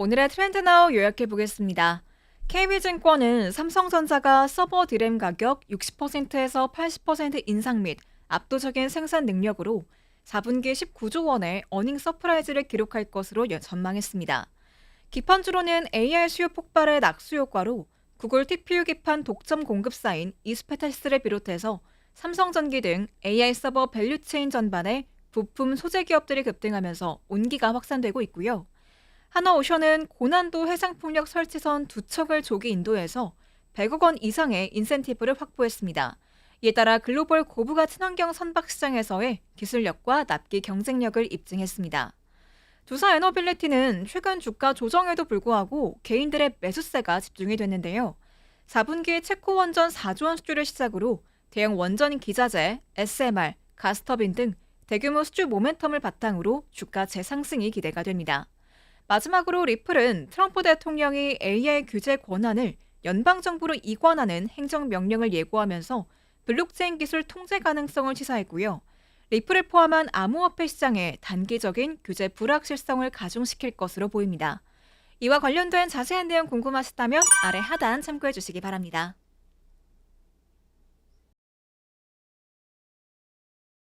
오늘의 트렌드 나우 요약해 보겠습니다. KB증권은 삼성전자가 서버 드램 가격 60%에서 80% 인상 및 압도적인 생산 능력으로 4분기 19조 원의 어닝 서프라이즈를 기록할 것으로 여- 전망했습니다. 기판주로는 AI 수요 폭발의 낙수 효과로 구글 TPU 기판 독점 공급사인 이스페타스를 비롯해서 삼성전기 등 AI 서버 밸류체인 전반에 부품 소재 기업들이 급등하면서 온기가 확산되고 있고요. 하나오션은 고난도 해상풍력 설치선 두 척을 조기 인도해서 100억 원 이상의 인센티브를 확보했습니다. 이에 따라 글로벌 고부가 친환경 선박 시장에서의 기술력과 납기 경쟁력을 입증했습니다. 두사 에너빌리티는 최근 주가 조정에도 불구하고 개인들의 매수세가 집중이 됐는데요. 4분기에 체코 원전 4조 원 수주를 시작으로 대형 원전 기자재, SMR, 가스터빈 등 대규모 수주 모멘텀을 바탕으로 주가 재상승이 기대가 됩니다. 마지막으로 리플은 트럼프 대통령이 AI 규제 권한을 연방정부로 이관하는 행정명령을 예고하면서 블록체인 기술 통제 가능성을 시사했고요. 리플을 포함한 암호화폐 시장에 단기적인 규제 불확실성을 가중시킬 것으로 보입니다. 이와 관련된 자세한 내용 궁금하시다면 아래 하단 참고해 주시기 바랍니다.